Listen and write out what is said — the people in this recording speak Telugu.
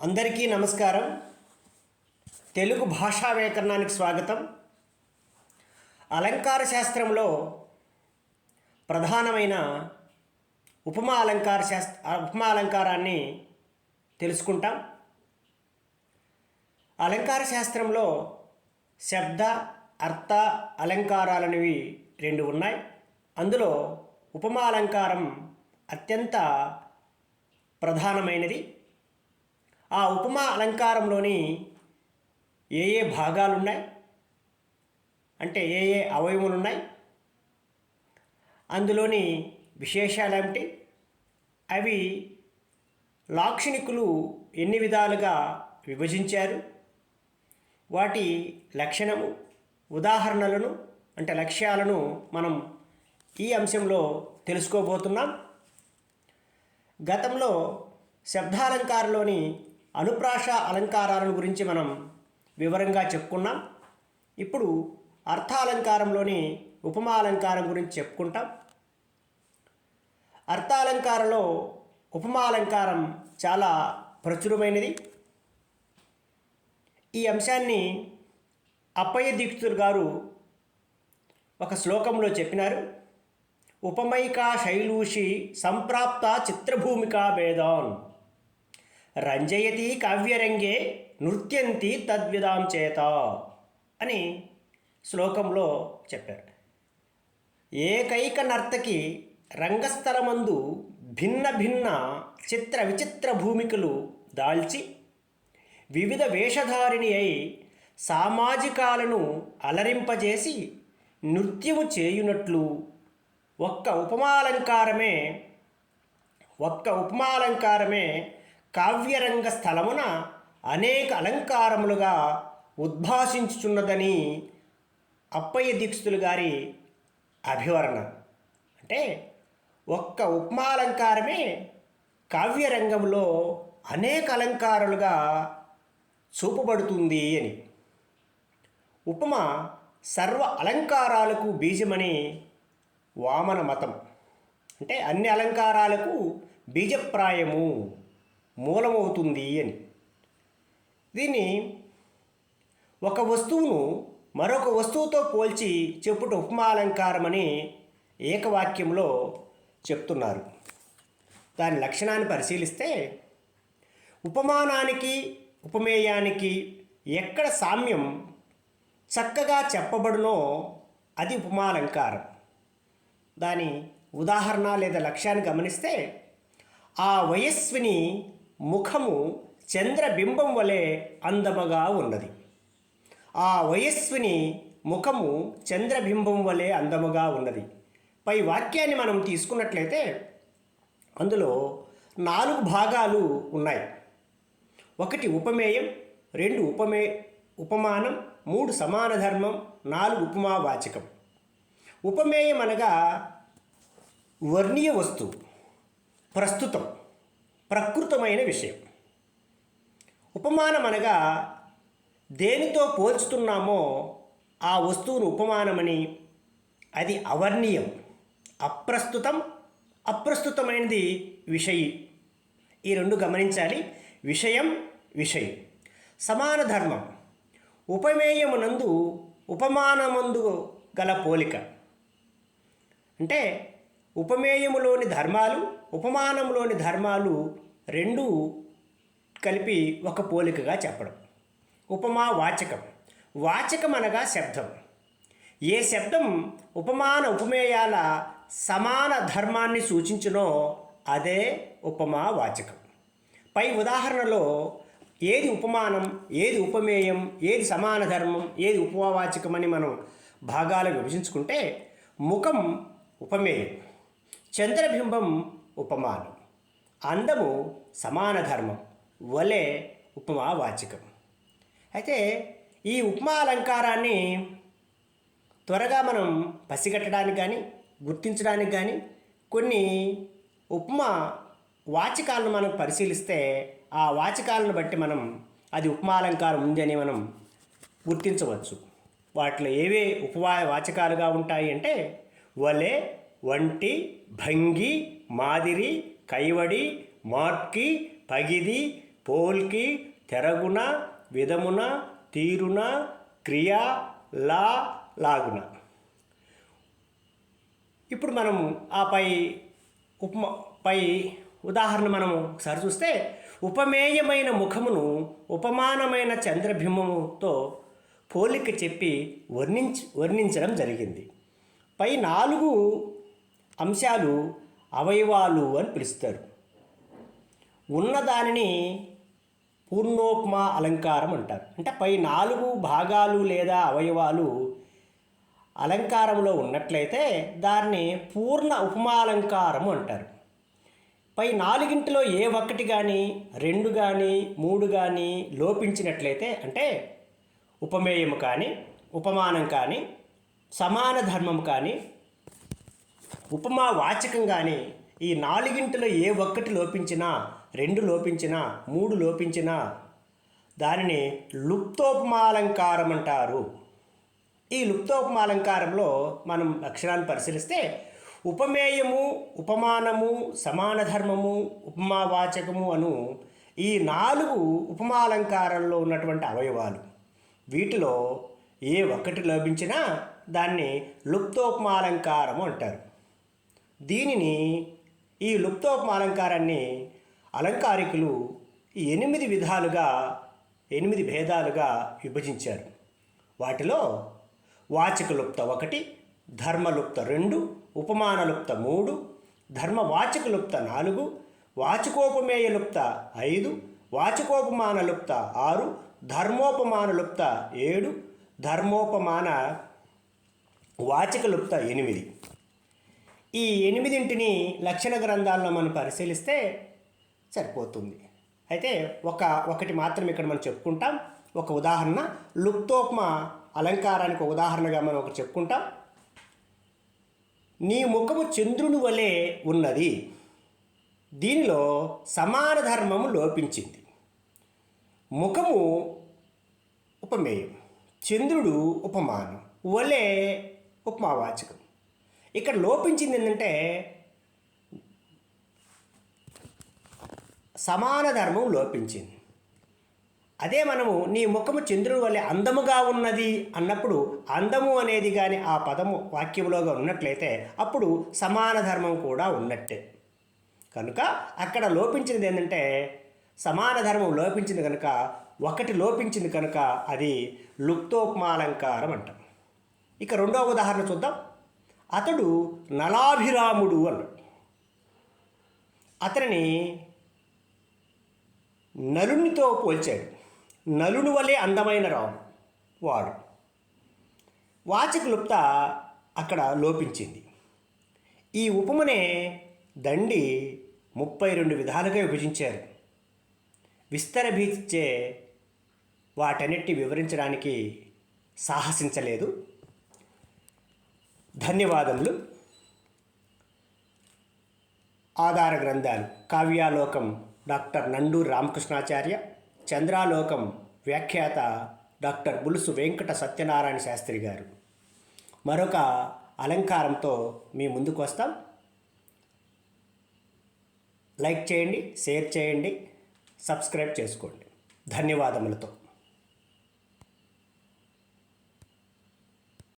అందరికీ నమస్కారం. తెలుగు భాషా వ్యాకరణానికి స్వాగతం. అలంకార శాస్త్రంలో ప్రధానమైన ఉపమా అలంకార శాస్త్ర ఉపమా అలంకారాన్ని తెలుసుకుంటాం. అలంకార శాస్త్రంలో శబ్ద అర్థ అలంకారాలనేవి రెండు ఉన్నాయి. అందులో ఉపమా అలంకారం అత్యంత ప్రధానమైనది. ఆ ఉపమా అలంకారంలోని ఏ ఏ భాగాలు ఉన్నాయి అంటే ఏ ఏ అవయములు ఉన్నాయి అందులోని విశేషాలు ఏమిటి అవి లాక్షణికులు ఎన్ని విధాలుగా విభజించారు? వాటి లక్షణము ఉదాహరణలను అంటే లక్ష్యాలను మనం ఈ అంశంలో తెలుసుకోబోతున్నాం. గతంలో శబ్దాలంకారలోని అనుప్రాస అలంకారాలను గురించి మనం వివరంగా చెప్పుకున్నాం. ఇప్పుడు అర్థాలంకారంలోని ఉపమాలంకారం గురించి చెప్పుకుంటాం. అర్థాలంకారంలో ఉపమా అలంకారం చాలా ప్రచురమైనది. ఈ అంశాన్ని అప్పయ్య దీక్షితులు గారు ఒక శ్లోకంలో చెప్పినారు. ఉపమైకా శైలూషి సంప్రాప్త చిత్రభూమికా భేదాన్ రంజయతి కావ్యరంగే నృత్యంతి తద్విదాం చేత అని శ్లోకంలో చెప్పారు. ఏకైక నర్తకి రంగస్థలమందు భిన్న భిన్న చిత్ర విచిత్ర భూమికలు దాల్చి వివిధ వేషధారిణి అయి సామాజికాలను అలరింపజేసి నృత్యము చేయునట్లు ఒక్క ఉపమాలంకారమే ఒక్క ఉపమాలంకారమే కావ్యరంగ స్థలమున అనేక అలంకారములుగా ఉద్భాషించుచున్నదని అప్పయ్య దీక్షితులు గారి అభివర్ణ అంటే ఒక్క ఉపమాలంకారమే కావ్యరంగంలో అనేక అలంకారాలుగా చూపబడుతుంది అని. ఉపమ సర్వ అలంకారాలకు బీజమని వామన మతం. అంటే అన్ని అలంకారాలకు బీజప్రాయము. మూలమవుతుంది అని. దీన్ని ఒక వస్తువును మరొక వస్తువుతో పోల్చి చెప్పుట ఉపమాలంకారమని ఏకవాక్యంలో చెప్తున్నారు. దాని లక్షణాన్ని పరిశీలిస్తే ఉపమానానికి ఉపమేయానికి ఎక్కడ సామ్యం చక్కగా చెప్పబడునో అది ఉపమాలంకారం. దాని ఉదాహరణ లేదా లక్ష్యాన్ని గమనిస్తే ఆ వయస్విని ముఖము చంద్రబింబం వలె అందముగా ఉన్నది. ఆ వయస్విని ముఖము చంద్రబింబం వలె అందముగా ఉన్నది. పై వాక్యాన్ని మనం తీసుకున్నట్లయితే అందులో నాలుగు భాగాలు ఉన్నాయి. ఒకటి ఉపమేయం రెండు ఉపమే ఉపమానం మూడు సమాన ధర్మం నాలుగు ఉపమావాచకం ఉపమేయం అనగా వర్ణీయ వస్తువు ప్రస్తుతం. ప్రకృతమైన విషయం. ఉపమానం అనగా దేనితో పోల్చుతున్నామో ఆ వస్తువును ఉపమానమని అది అవర్ణీయం అప్రస్తుతం అప్రస్తుతమైనది విషయి. ఈ రెండు గమనించాలి. విషయం విషయం. సమాన ధర్మం. ఉపమేయమునందు ఉపమానమందు గల పోలిక. అంటే ఉపమేయములోని ధర్మాలు ఉపమానంలోని ధర్మాలు రెండు కలిపి ఒక పోలికగా చెప్పడం. ఉపమా వాచకం. వాచకం అనగా శబ్దం. ఏ శబ్దం ఉపమాన ఉపమేయాల సమాన ధర్మాన్ని సూచించునో అదే ఉపమా వాచకం. పై ఉదాహరణలో ఏది ఉపమానం ఏది ఉపమేయం ఏది సమాన ధర్మం ఏది ఉపవాచకం అని మనం భాగాలు విభజించుకుంటే ముఖం ఉపమేయం చంద్రబింబం ఉపమానం. అందము సమాన ధర్మం వలె ఉపమావాచకం అయితే ఈ ఉపమా అలంకారాన్ని త్వరగా మనం పసిగట్టడానికి కానీ గుర్తించడానికి కానీ కొన్ని ఉపమా వాచకాలను మనం పరిశీలిస్తే ఆ వాచకాలను బట్టి మనం అది ఉపమా అలంకారం ఉందని మనం గుర్తించవచ్చు. వాటిలో ఏవే ఉపవా వాచకాలుగా ఉంటాయి అంటే వలే వంటి భంగి మాదిరి కైవడి మార్కి పగిది పోల్కి తెరగున విధమున తీరున క్రియ లా లాగున. ఇప్పుడు మనము ఆ పై ఉపమ పై ఉదాహరణ మనము ఒకసారి చూస్తే ఉపమేయమైన ముఖమును ఉపమానమైన చంద్రబింబముతో పోలిక చెప్పి వర్ణించి వర్ణించడం జరిగింది. పై నాలుగు అంశాలు అవయవాలు అని పిలుస్తారు. ఉన్నదానిని పూర్ణోపమా అలంకారం అంటారు. అంటే పై నాలుగు భాగాలు లేదా అవయవాలు అలంకారంలో ఉన్నట్లయితే దాన్ని పూర్ణ ఉపమాలంకారము అంటారు. పై నాలుగింటిలో ఏ ఒక్కటి కానీ రెండు కానీ మూడు కానీ లోపించినట్లయితే అంటే ఉపమేయము కానీ ఉపమానం కానీ సమాన ధర్మం కానీ ఉపమా వాచకం కానీ ఈ నాలుగింటిలో ఏ ఒక్కటి లోపించినా రెండు లోపించినా మూడు లోపించినా దానిని లుప్తోపమాలంకారం అంటారు ఈ లుప్తోపమాలంకారంలో మనం అక్షరాన్ని పరిశీలిస్తే ఉపమేయము ఉపమానము సమాన ధర్మము ఉపమావాచకము అను ఈ నాలుగు ఉపమాలంకారంలో ఉన్నటువంటి అవయవాలు. వీటిలో ఏ ఒక్కటి లోపించినా దాన్ని లుప్తోపమాలంకారము అంటారు. దీనిని ఈ లుప్తోపమాలంకారాన్ని అలంకారికులు ఎనిమిది విధాలుగా ఎనిమిది భేదాలుగా విభజించారు. వాటిలో వాచకలుప్త ఒకటి ధర్మలుప్త రెండు ఉపమానలుప్త మూడు ధర్మవాచకలుప్త నాలుగు వాచకోపమేయలుప్త ఐదు వాచకోపమానలుప్త ఆరు ధర్మోపమానలుప్త ఏడు ధర్మోపమాన వాచకలుప్త ఎనిమిది. ఈ ఎనిమిదింటిని లక్షణ గ్రంథాల్లో మనం పరిశీలిస్తే సరిపోతుంది. అయితే ఒక ఒకటి మాత్రం ఇక్కడ మనం చెప్పుకుంటాం. ఒక ఉదాహరణ లుప్తోప్మ అలంకారానికి ఒక ఉదాహరణగా మనం ఒకటి చెప్పుకుంటాం. నీ ముఖము చంద్రుని వలె ఉన్నది. దీనిలో సమాన ధర్మము లోపించింది. ముఖము ఉపమేయం చంద్రుడు ఉపమానం వలె ఉపమావాచకం. ఇక్కడ లోపించింది ఏంటంటే సమాన ధర్మం లోపించింది. అదే మనము నీ ముఖము చంద్రుడి వల్లే అందముగా ఉన్నది అన్నప్పుడు అందము అనేది కానీ ఆ పదము వాక్యంలోగా ఉన్నట్లయితే అప్పుడు సమాన ధర్మం కూడా ఉన్నట్టే. కనుక అక్కడ లోపించినది ఏంటంటే సమాన ధర్మం లోపించింది కనుక ఒకటి లోపించింది కనుక అది లుప్తోపమాలంకారం అంటాం. ఇక రెండవ ఉదాహరణ చూద్దాం. అతడు నలాభిరాముడు అన్నాడు. అతనిని నలునితో పోల్చాడు. నలుని వలె అందమైన రావు వాడు. వాచకలుప్త అక్కడ లోపించింది. ఈ ఉపమనే దండి ముప్పై రెండు విధాలుగా విభజించారు. విస్తరభీచే వాటన్నిటి వివరించడానికి సాహసించలేదు. ధన్యవాదములు. ఆధార గ్రంథాలు కావ్యాలోకం డాక్టర్ నండూరు రామకృష్ణాచార్య చంద్రాలోకం వ్యాఖ్యాత డాక్టర్ బులుసు వెంకట సత్యనారాయణ శాస్త్రి గారు. మరొక అలంకారంతో మీ ముందుకు వస్తాం. లైక్ చేయండి షేర్ చేయండి సబ్స్క్రైబ్ చేసుకోండి. ధన్యవాదములతో.